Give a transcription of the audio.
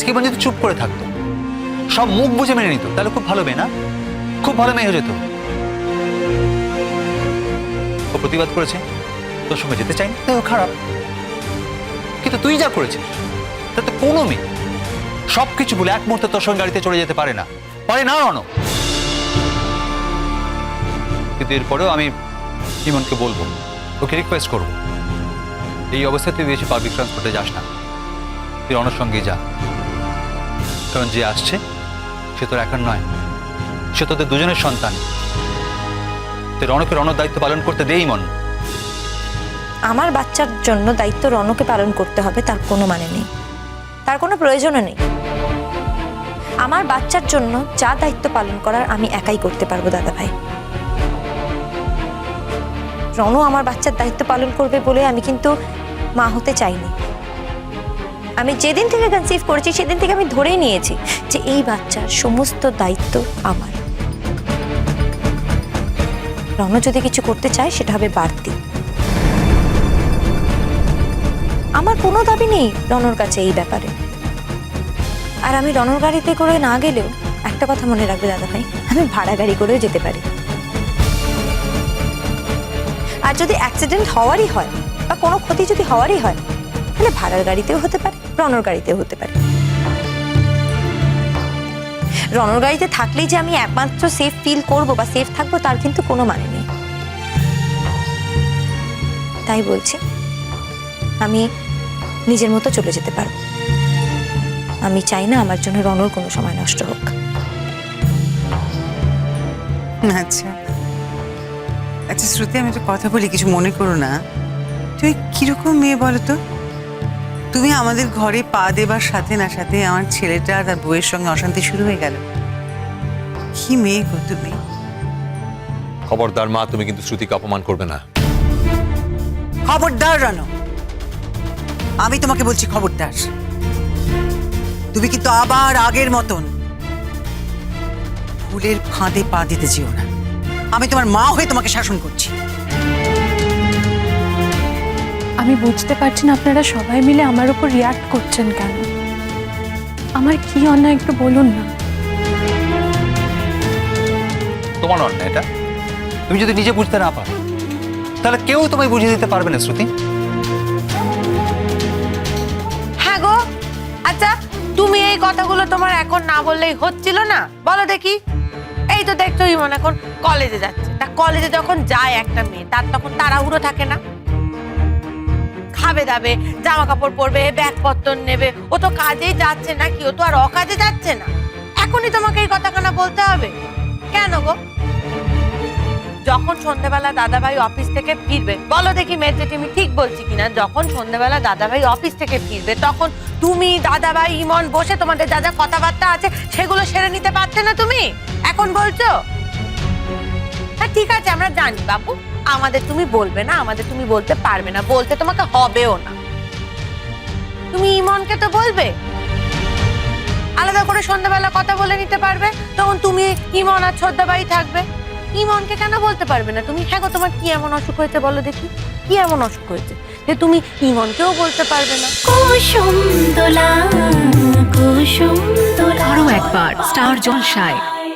আজকে যদি চুপ করে থাকতো। সব মুখ বুঝে মেনে নিত। তাহলে খুব ভালো মেয়ে না? খুব ভালো মেয়ে হয়ে যেত। ও প্রতিবাদ করেছে। তোর সঙ্গে যেতে চাইনি তাই ও খারাপ। কিন্তু তুই যা করেছিস, তাতে কোনো মেয়ে সব কিছু বলে এক মুহূর্তে তোর সঙ্গে গাড়িতে চলে যেতে পারে না। পারে না রণ কিন্তু এরপরেও আমি ইমনকে বলব, ওকে রিকোয়েস্ট করব। এই অবস্থায় তুই বেশি পাবলিক ট্রান্সপোর্টে যাস না। তুই রণর সঙ্গেই যা। কারণ যে আসছে, সে তোর একার নয়। সে তোদের দুজনের সন্তান। তুই রণকে রণর দায়িত্ব পালন করতে দেই মন। আমার বাচ্চার জন্য দায়িত্ব রণকে পালন করতে হবে, তার কোনো মানে নেই। তার কোনো প্রয়োজনও নেই। আমার বাচ্চার জন্য যা দায়িত্ব পালন করার আমি একাই করতে পারব, দাদা ভাই। রণও আমার বাচ্চার দায়িত্ব পালন করবে বলে আমি কিন্তু মা হতে চাইনি। আমি যেদিন থেকে কনসিভ করেছি, সেদিন থেকে আমি ধরেই নিয়েছি যে এই বাচ্চার সমস্ত দায়িত্ব আমার। রণ যদি কিছু করতে চায়, সেটা হবে বাড়তি। আমার কোনো দাবি নেই রনর কাছে এই ব্যাপারে। আর আমি রনর গাড়িতে করে না গেলেও একটা কথা মনে রাখবে দাদা ভাই আমি ভাড়া গাড়ি করেও যেতে পারি। আর যদি অ্যাক্সিডেন্ট হওয়ারই হয় বা কোনো ক্ষতি যদি হওয়ারই হয় তাহলে ভাড়ার গাড়িতেও হতে পারে, রনর গাড়িতেও হতে পারে। রনর গাড়িতে থাকলেই যে আমি একমাত্র সেফ ফিল করব বা সেফ থাকব, তার কিন্তু কোনো মানে নেই। তাই বলছি, আমি নিজের মতো চলে যেতে পারব। আমি চাই না আমার জন্য রনর কোনো সময় নষ্ট হোক। আচ্ছা। আচ্ছা শ্রুতি, আমি একটা কথা বলি, কিছু মনে করো না। তুমি কীরকম মেয়ে বলো তো তুমি আমাদের ঘরে পা দেবার সাথে না সাথে আমার ছেলেটা তার বউয়ের সঙ্গে অশান্তি শুরু হয়ে গেল। কি মেয়ে গো তুমি? খবরদার মা তুমি কিন্তু শ্রুতিকে অপমান করবে না। খবরদার রানো আমি তোমাকে বলছি খবরদার। তুমি কিন্তু আবার আগের মতন ফুলের ফাঁদে পা দিতে যেও না। আমি তোমার মা হয়ে তোমাকে শাসন করছি। আমি বুঝতে পারছি না আপনারা সবাই মিলে আমার উপর রিয়াক্ট করছেন কেন। আমার কি অন্যায় একটু বলুন না। তোমার অন্যায় এটা? তুমি যদি নিজে বুঝতে না পারো তাহলে কেউ তোমায় বুঝিয়ে দিতে পারবে না শ্রুতি। হ্যাঁ গো আচ্ছা তুমি এই কথাগুলো তোমার এখন না বললেই হচ্ছিল না? বলো দেখি। এই তো দেখছ ইমন এখন কলেজে যাচ্ছে। তা কলেজে যখন যায় একটা মেয়ে তার তখন তাড়াহুড়ো থাকে না? খাবে দাবে জামা কাপড় পরবে, ব্যাগপত্র নেবে। ও তো কাজেই যাচ্ছে না কি? ও তো আর অকাজে যাচ্ছে না। এখনই তোমাকে এই কথাখানা বলতে হবে? কেন গো? যখন সন্ধ্যেবেলা দাদাভাই অফিস থেকে ফিরবে, বলো দেখি মেয়েটি তুমি ঠিক বলছি কিনা, যখন সন্ধ্যেবেলা দাদাভাই অফিস থেকে ফিরবে, তখন তুমি, দাদাভাই, ইমন বসে তোমাদের যা যা কথাবার্তা আছে, সেগুলো সেরে নিতে পারছে না তুমি? এখন বলছো? ঠিক আছে আমরা জানি বাবু আমাদের তুমি বলবে না আমাদের তুমি বলতে পারবে না বলতে তোমাকে হবেও না। তুমি ইমনকে তো বলবে? আলাদা করে সন্ধ্যাবেলা কথা বলে নিতে পারবে তখন তুমি ইমন আর ছোদ্দাবাই থাকবে। ইমনকে কেন বলতে পারবে না তুমি? হ্যাঁ গো তোমার কি এমন অসুখ হয়েছে বলো দেখি। কি এমন অসুখ হয়েছে যে তুমি ইমনকেও বলতে পারবে না? কুসুম দোলা কুসুম দোলা। আরও একবার স্টার জলসায়।